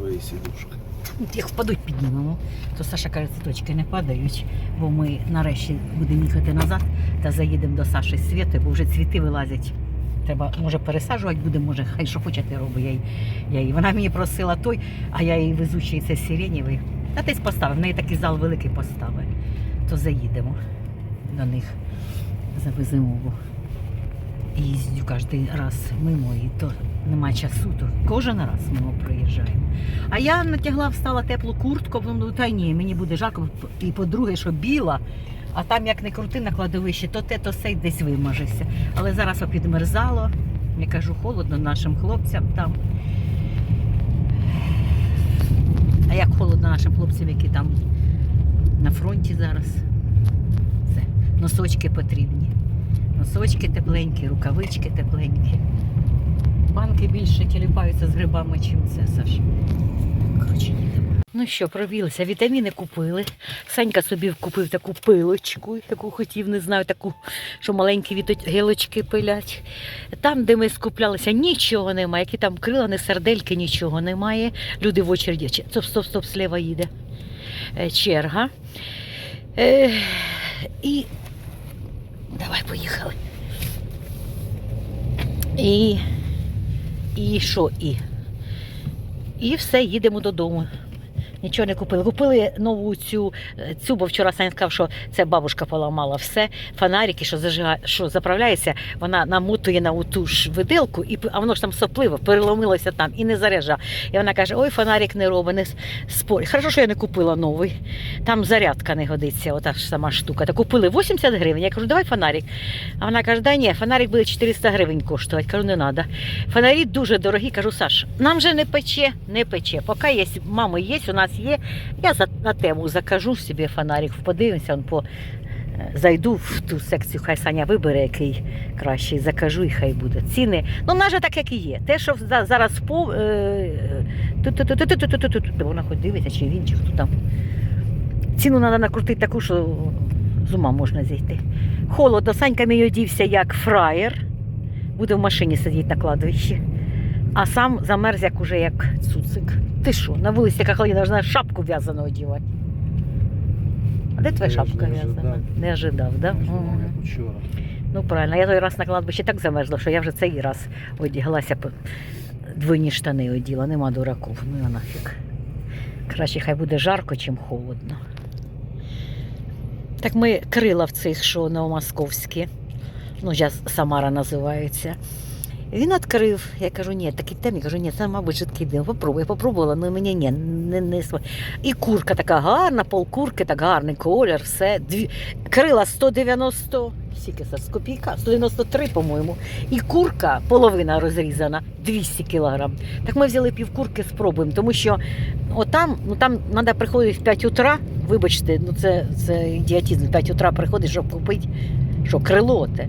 твої сідушки. Як впадуть, піднімемо. То Саша каже, цвіточки не падають, бо ми нарешті будемо їхати назад та заїдемо до Саші з Світи, бо вже цвіти вилазять. Треба, може, пересаджувати будемо, може, хай що хоче ти роби. Я, їй- я. Вона мені просила той, а я їй везучий це сиренєвий. Та десь поставив, в неї такий зал великий поставив. То заїдемо до них, завеземо. бо Їздю кожен раз мимо і то нема часу, то кожен раз мимо проїжджаємо. А я натягла, встала теплу куртку, ну та ні, мені буде жарко. І по-друге, що біла, а там як не крути на кладовищі, то те, то сей десь вимажешся. Але зараз підмерзало. Я кажу, холодно нашим хлопцям там. А як холодно нашим хлопцям, які там на фронті зараз. Це носочки потрібні. Носочки тепленькі, рукавички тепленькі. Банки більше тіліпаються з грибами, чим це, Саш. Коротше. Ну що, пробілися, вітаміни купили. Санька собі купив таку пилочку, яку хотів, не знаю, таку, що маленькі гілочки пилять. Там, де ми скуплялися, нічого немає. Які там крила, не сердельки, нічого немає. Люди в очереді. Стоп, стоп, стоп, сліва їде. Е, Черга. Е, і давай поїхали. І і що і? І все, їдемо додому. Нічого не купили. Купили нову цю, е, цю бо вчора Саня сказав, що це бабушка поламала все. Фонарики, що зажига, що заправляється, вона намотує на ту ж виделку, і, а воно ж там сопливо, переломилося там і не заряджа. І вона каже: ой, фонарик не робить, не с- спорь. Хорошо, що я не купила новий. Там зарядка не годиться, ота ж сама штука. Та купили 80 гривень. Я кажу, давай фонарик. А вона каже, да ні, фонарик буде 400 гривень коштувати. Кажу, не треба. Фонарі дуже дорогі. Кажу, Саш, нам же не пече, не пече. Поки є, мами є, у нас є. Я за, на тему закажу собі фонарик, подивимося, по, е, зайду в ту секцію, хай Саня вибере, який кращий, закажу і хай буде. Ціни, ну, в же так, як і є. Те, що зараз по. Е, вона хоч дивиться, чи він, чи хто там. Ціну треба накрутити таку, що з ума можна зійти. Холодно, Санька мій одівся як фраєр. Буде в машині сидіти на кладовищі. А сам замерз, як уже як цуцик. Ти що, на вулиці яка холодна, можна шапку в'язану одівати. А де твоя Я ж шапка не в'язана? ожидав. Не ожидав, так? Да? думав, як учора. Ну правильно, я той раз на кладбищі так замерзла, що я вже цей раз одяглася, по- двойні штани оділа, нема дураків, ну і нафіг. Краще хай буде жарко, чим холодно. Так ми крила в цих, що новомосковські, ну, зараз Самара називається. Він відкрив, я кажу, ні, такий темний, я кажу, ні, це, мабуть, жидкий дим. Попробуй, я попробувала, але мені ні, не, не І курка така гарна, полкурки, так гарний колір, все. Дві... Крила 190, скільки це, з копійка, 193, по-моєму. І курка, половина розрізана, 200 кілограм. Так ми взяли півкурки, спробуємо, тому що отам, ну там треба приходити в 5 утра, вибачте, ну це, це ідіотизм, в 5 утра приходиш, щоб купити, що крило те.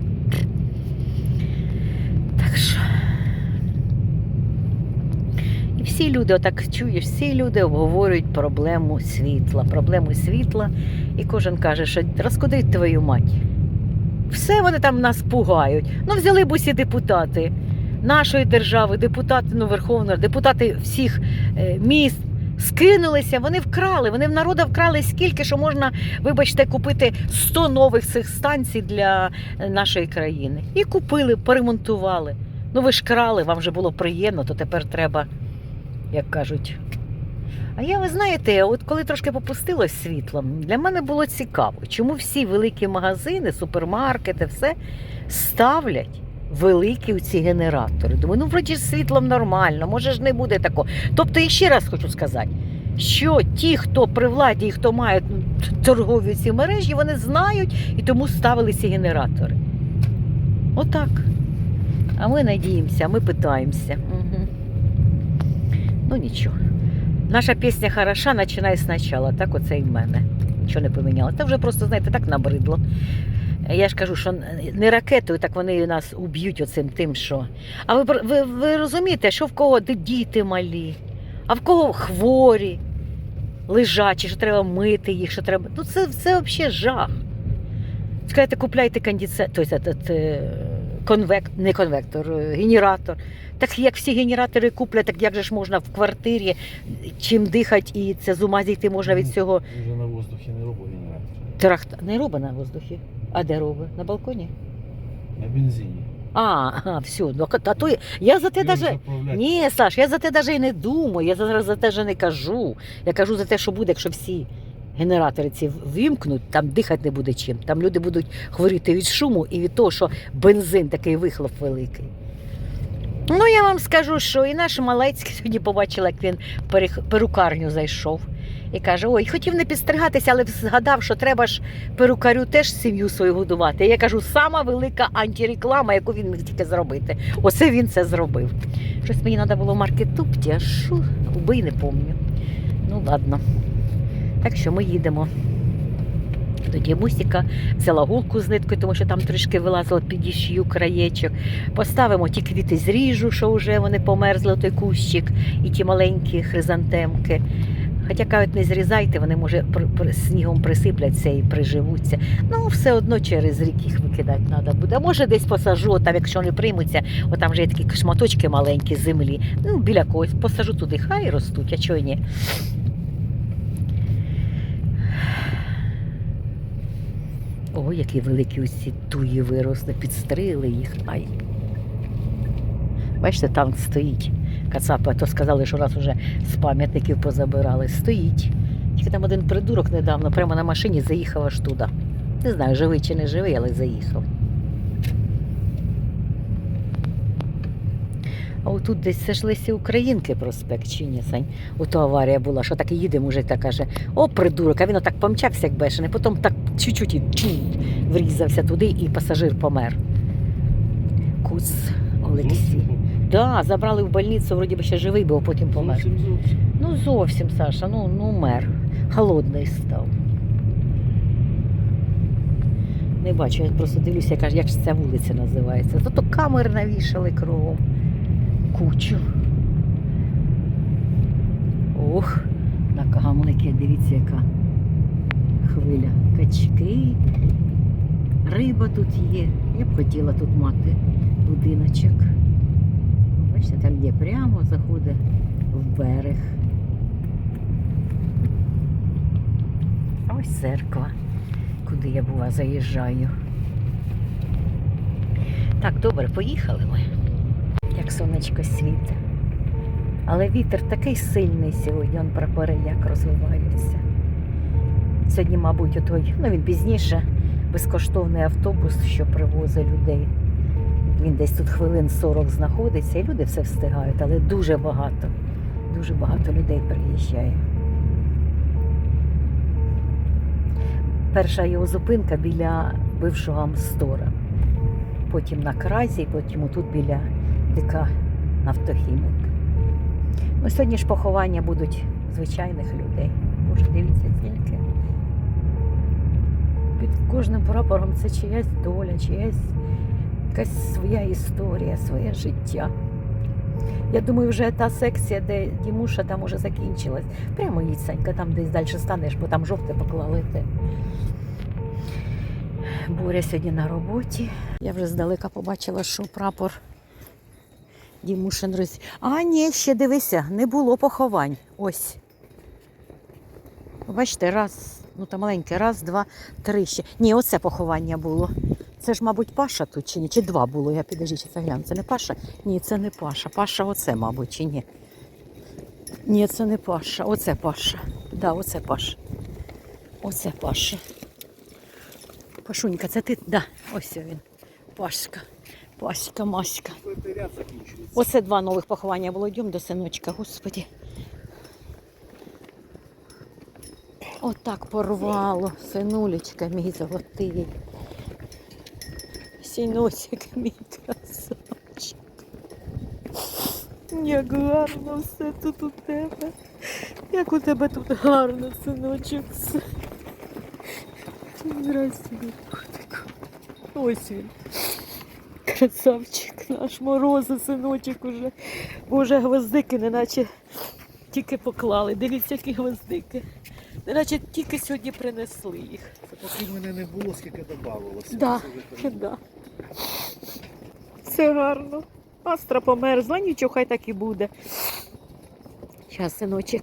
Так що. Всі люди, отак чуєш, всі люди обговорюють проблему світла, проблему світла, і кожен каже, що розкуди твою мать. Все вони там нас пугають. Ну, взяли б усі депутати нашої держави, депутати ну, Верховної, депутати всіх е, міст. Скинулися, вони вкрали, вони в народа вкрали скільки, що можна, вибачте, купити 100 нових цих станцій для е, нашої країни. І купили, поремонтували. Ну ви ж крали, вам вже було приємно, то тепер треба, як кажуть. А я, ви знаєте, от коли трошки попустилось світлом, для мене було цікаво, чому всі великі магазини, супермаркети, все ставлять великі ці генератори. Думаю, ну вроді ж світлом нормально, може ж не буде такого. Тобто, і ще раз хочу сказати, що ті, хто при владі і хто має торгові ці мережі, вони знають і тому ставили ці генератори. Отак. А ми надіємося, ми питаємося. Ну нічого. Наша пісня хороша, починай спочатку, так оце і в мене. Нічого не поміняло. Та вже просто, знаєте, так набридло. Я ж кажу, що не ракетою, так вони нас уб'ють оцим тим, що. А ви, ви, ви розумієте, що в кого діти малі, а в кого хворі, лежачі, що треба мити їх, що треба. Ну це, це взагалі жах. Скажете, купляйте кондиціонер, конвектор, не конвектор, е, генератор. Так як всі генератори куплять, так як же ж можна в квартирі чим дихати, і це з ума зійти можна від цього Вже на воздухі не робить генератор. трахта. Не робить на воздухі. А де робить? На балконі? На бензині. А, ага, все. Ну, а то я- за те даже. Ні, Саш, я за те навіть і не думаю. Я зараз за те ж не кажу. Я кажу за те, що буде, якщо всі генератори ці вимкнуть, там дихати не буде чим. Там люди будуть хворіти від шуму і від того, що бензин такий вихлоп великий. Ну, я вам скажу, що і наш Малецький сьогодні побачила, як він перукарню зайшов. І каже: ой, хотів не підстригатися, але згадав, що треба ж перукарю теж сім'ю свою годувати. І я кажу, сама велика антиреклама, яку він міг тільки зробити. Оце він це зробив. Щось мені треба було в маркетупті, а що? Убий не помню. Ну ладно. Так що ми їдемо. До дімусіка взяла гулку з ниткою, тому що там трішки вилазило під ішю краєчок. Поставимо ті квіти зріжу, що вже вони померзли, той кущик, і ті маленькі хризантемки. Хоча кажуть, не зрізайте, вони може снігом присипляться і приживуться. Ну, все одно через рік їх викидати треба буде. А може десь посажу, там, якщо не приймуться, О, там вже є такі шматочки маленькі землі. Ну, біля когось посажу туди, хай ростуть, а чого ні. Ой, які великі усі туї виросли, підстрили їх. Ай. Бачите, танк стоїть. Кацапи, а то сказали, що раз уже з пам'ятників позабирали. Стоїть. Тільки там один придурок недавно прямо на машині заїхав аж туди. Не знаю, живий чи не живий, але заїхав. А отут десь це ж Лесі Українки проспект чи ні, Сань? Ото аварія була, що так і їде мужик та каже, о, придурок, а він отак помчався, як бешений, потім так чуть-чуть і врізався туди, і пасажир помер. Куц Олексій. Да, забрали в больницю, вроді би ще живий а потім помер. Зовсім зовсім. Ну зовсім, Саша, ну, ну мер. Холодний став. Не бачу, я просто дивлюся, ж- як ж ця вулиця називається. Зато камери навішали кругом. Кучу. Ох, на камлики, дивіться, яка хвиля. Качки, риба тут є. Я б хотіла тут мати будиночок. Бачите, там є прямо, заходить в берег. Ось церква, куди я бува заїжджаю. Так, добре, поїхали ми. Сонечко світить. Але вітер такий сильний сьогодні, он прапори як розвиваються. Сьогодні, мабуть, отой, ну він пізніше, безкоштовний автобус, що привозить людей. Він десь тут хвилин 40 знаходиться, і люди все встигають, але дуже багато, дуже багато людей приїжджає. Перша його зупинка біля бившого Амстора. Потім на кразі, потім тут біля ДК Нафтохімік. Ну, сьогодні ж поховання будуть звичайних людей. Боже, дивіться тільки. Під кожним прапором це чиясь доля, чиясь якась своя історія, своє життя. Я думаю, вже та секція, де Дімуша там уже закінчилась. Прямо їдь, Санька, там десь далі станеш, бо там жовте поклали те. Боря сьогодні на роботі. Я вже здалека побачила, що прапор Дімушин роз... А, ні, ще дивися, не було поховань. Ось. Бачите, раз, ну там маленьке, раз, два, три ще. Ні, оце поховання було. Це ж, мабуть, Паша тут чи ні? Чи два було? Я підожди, чи це гляну. Це не Паша? Ні, це не Паша. Паша оце, мабуть, чи ні? Ні, це не Паша. Оце Паша. Да, оце Паша. Оце Паша. Пашунька, це ти? Да, ось він. Пашка. Пашка, Маська. Оце два нових поховання було. Йдемо до синочка, господі. Отак порвало, синулечка мій золотий. Сіносик мій красавчик. Як гарно все тут у тебе. Як у тебе тут гарно, синочок. Здрасте, котику. Ось він. Красавчик наш морози, синочок уже. Боже, гвоздики, неначе тільки поклали. Дивіться, які гвоздики. Неначе тільки сьогодні принесли їх. Це поки мене не було, скільки додавалося. Да, да. це гарно. Астра померзла, нічого, хай так і буде. Зараз, синочок.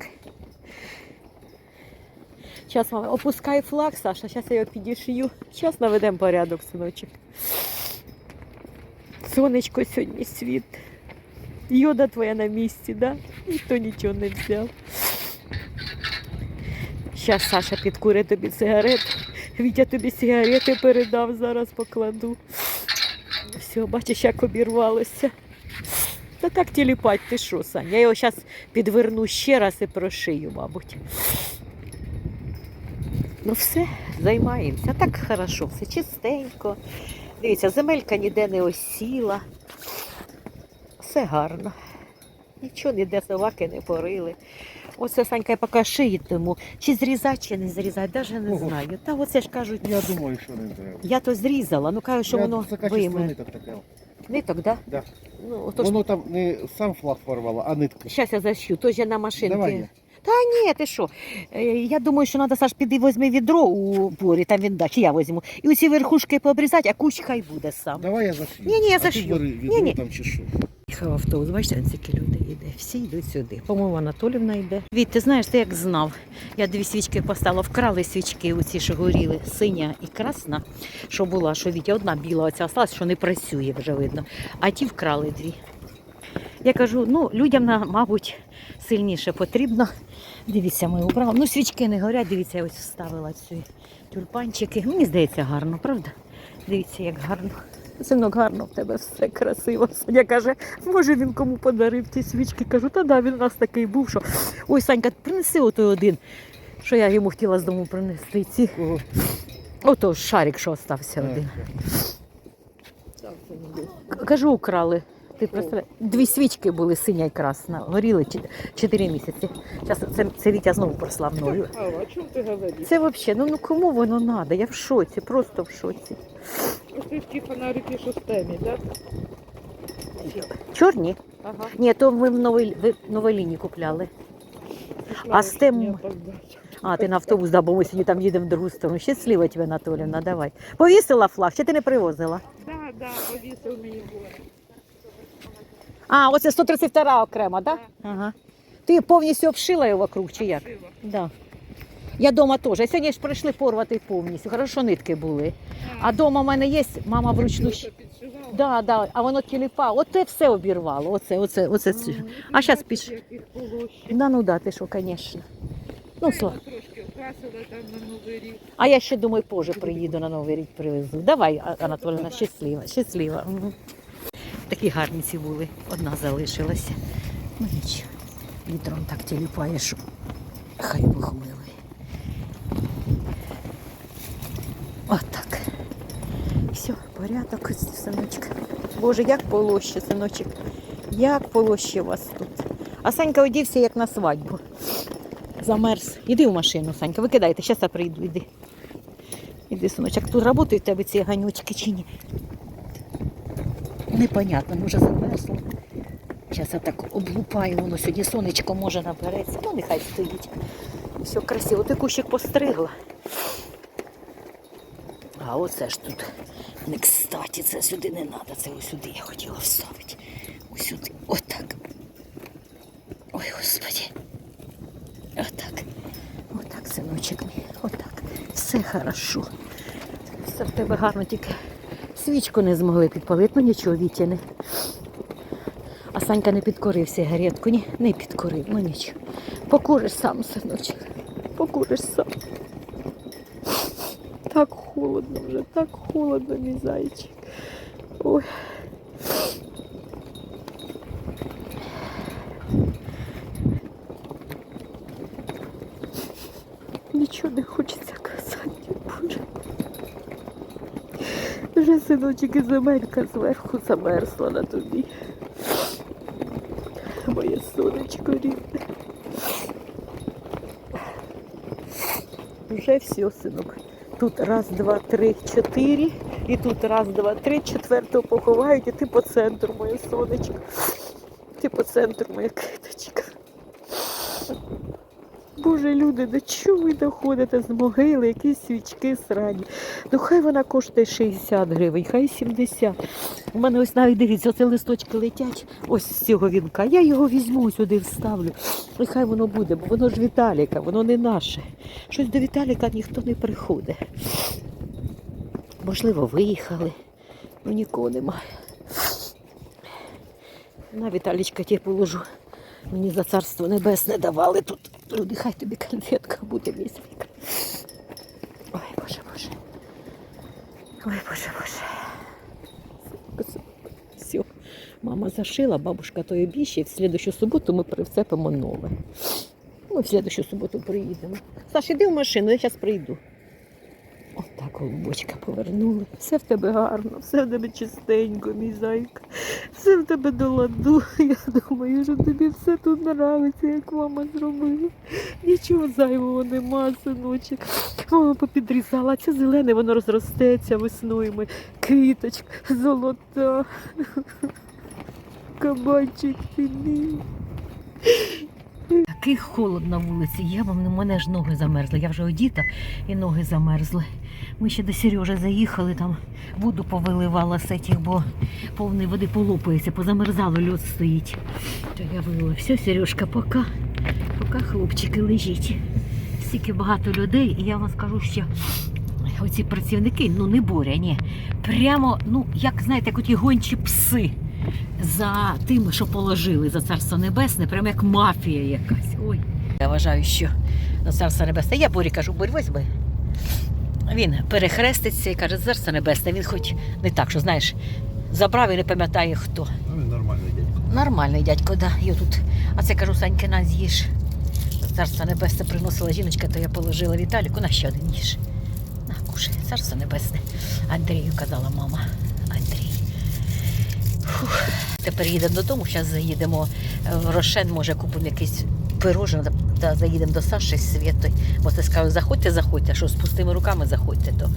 Зараз мама опускай флаг, Саша, зараз я його підішию. Зараз наведемо порядок, синочок. Сонечко сьогодні світ. Йода твоя на місці, да? Ніхто нічого не взяв. Зараз Саша підкурить тобі сигарет. Вітя тобі сигарети передав, зараз покладу. Все, бачиш, як обірвалося. Та так тіліпать, ти що, Сань? Я його зараз підверну ще раз і прошию, мабуть. Ну все, займаємося. Так хорошо, все чистенько. Дивіться, земелька ніде не осіла. Все гарно. Нічого ніде собаки не порили. Оце Санька я поки шиїтиму. Чи зрізати, чи не зрізати, навіть не Ого. знаю. Та оце ж кажуть, Я думаю, що не треба. я то зрізала, ну кажуть, що Я- воно це качество вийме. ниток таке. Ниток, да? Да. Ну, ото ж Воно там не сам флаг порвало, а нитки. Зараз я защу, то ж я на машинки. Давай я. Та ні, ти що? Е, Я думаю, що треба, Саш, піди візьми відро у порі, там він да, чи я візьму. І усі верхушки пообрізати, а кущ хай буде сам. Давай я зашью. Ні-ні, я А ти бери відро Ні-ні. там чи що. Їхав автобус, бачите, скільки людей йде. Всі йдуть сюди. По-моєму, Анатолівна йде. Віть, ти знаєш, ти як знав. Я дві свічки поставила, вкрали свічки, оці що горіли, синя і красна, що була, що Вітя, одна біла оця осталась, що не працює вже видно. А ті вкрали дві. Я кажу, ну, людям, мабуть, сильніше потрібно. Дивіться, ми убрали. Ну, свічки не горять, дивіться, я ось вставила ці тюльпанчики. Мені здається, гарно, правда? Дивіться, як гарно. Синок, гарно в тебе все красиво. Соня каже, може він кому подарив ті свічки. Кажу, та да, він у нас такий був, що ой, Санька, принеси отой один, що я йому хотіла з дому принести. Ці. Ото шарик, що остався один. Кажу, украли. Ти? Дві свічки були синя і красна, горіли чот- чотири місяці. Зараз це, це Вітя знову пройшла мною. А, о чем ты говоришь? Це взагалі, ну, ну кому воно треба? Я в шоці, просто в шоці. Ты ті фонарики шестами, да? Чорні? Ага. Ні, то ми в новій, в новоліні купляли. А з тим- А, ти на автобус, да, бо ми сьогодні там їдемо в другу сторону. Щаслива тебе, Анатолівна, давай. Повісила флаг, чи ти не привозила? Да, да, повісив мені город. А, оце 132 окремо, так? Да? Ага. Ти повністю обшила його вокруг, чи як? Красиво. Да. Я вдома теж. Сьогодні ж прийшли порвати повністю. Хорошо, нитки були. А вдома в мене є, мама вручну. Да, да, а воно тіліпа, оце все обірвало. Оце, оце, оце. ці. А щас Бачиш, піш-. Да, ну да, ти що, звісно. Ну, слава. трошки вкрасила там на Новий рік. А я ще думаю, позже приїду на Новий рік привезу. Давай, Анатоліна, щаслива, щаслива. Такі гарні ці були. Одна залишилася. Ну нічого. Вітром так тіліпає, що хай Бог. Отак. Все, порядок, синочка. Боже, як полоще, синочок. Як полоще вас тут. А Санька одівся як на свадьбу. Замерз. Іди в машину, Санька, викидайте, зараз я прийду, іди. Іди, синочок, тут працюють в тебе ці ганючки чи ні? Непонятно, може замерзло. Зараз я так облупаю, воно сьогодні сонечко може набереться. Ну, нехай стоїть. Все красиво. Ти кущик постригла. А оце ж тут не кстати, це сюди не треба, це сюди я хотіла вставити. Ось сюди. Отак. Ой, господи. Отак. Отак, синочок мій. Отак. Все хорошо. Все в тебе гарно, тільки свічку не змогли підпалити, ну нічого, вітяне. А Санька не підкорив сигаретку, ні, не підкорив, ну нічого. Покуриш сам, синочок. Покуриш сам. Так холодно вже, так холодно, мій зайчик. Ой. Нічого не хочеться казати, Боже. Вже синочок і земелька зверху замерзла на тобі. Моє сонечко рідне. Вже все, синок. Тут раз, два, три, чотири. І тут раз, два, три, четвертого поховають, і ти по центру, моє сонечко. Ти по центру, моя киточка. Боже, люди, до чого ви доходите з могили, якісь свічки срані? Ну хай вона коштує 60 гривень, хай 70. У мене ось навіть дивіться, оце листочки летять ось з цього вінка. Я його візьму сюди, вставлю. І хай воно буде, бо воно ж Віталіка, воно не наше. Щось до Віталіка ніхто не приходить. Можливо, виїхали, ну нікого немає. На Віталічка ті положу. Мені за царство небесне давали тут. Люди, хай тобі конфетка буде весь. Ой, Боже, Боже. Ой, Боже, Боже. Все. Мама зашила, бабушка то обіще, і в слідущу суботу ми прицепимо нове. Ми в слідущу суботу приїдемо. Саш, іди в машину, я зараз прийду. Отак голубочка повернули. Все в тебе гарно, все в тебе чистенько, мій зайка. Все в тебе до ладу. Я думаю, що тобі все тут нравиться, як мама зробила. Нічого зайвого нема, синочок. Мама попідрізала, це зелене, воно розростеться весною. Ми. Квіточка золота. Кабанчик ти мій. Такий холод на вулиці. Я вам у мене ж ноги замерзли. Я вже одіта і ноги замерзли. Ми ще до Сережі заїхали, там воду повиливала з цих, бо повний води полопається, позамерзало, льод стоїть. То я вилила. Все, Сережка, пока. Пока хлопчики лежіть. Стільки багато людей, і я вам скажу, що оці працівники, ну не боря, ні. Прямо, ну, як знаєте, як оті гончі пси за тим, що положили за царство небесне, прямо як мафія якась. Ой. Я вважаю, що за царство небесне. Я Борі кажу, Борь, возьми. Він перехреститься і каже, царство небесне. Він хоч не так, що знаєш, забрав і не пам'ятає хто. Ну, він нормальний дядько. Нормальний дядько, да. Я тут. А це кажу, Саньки, на з'їж. Царство небесне приносила жіночка, то я положила Віталіку на ще один їж. На, кушай, царство небесне. Андрію казала мама. Андрій. Тепер їдемо додому, зараз заїдемо в Рошен, може купимо якийсь пирожок та- заїдемо до Саші з Світою. Бо ти скажу, заходьте, заходьте, а що з пустими руками заходьте, то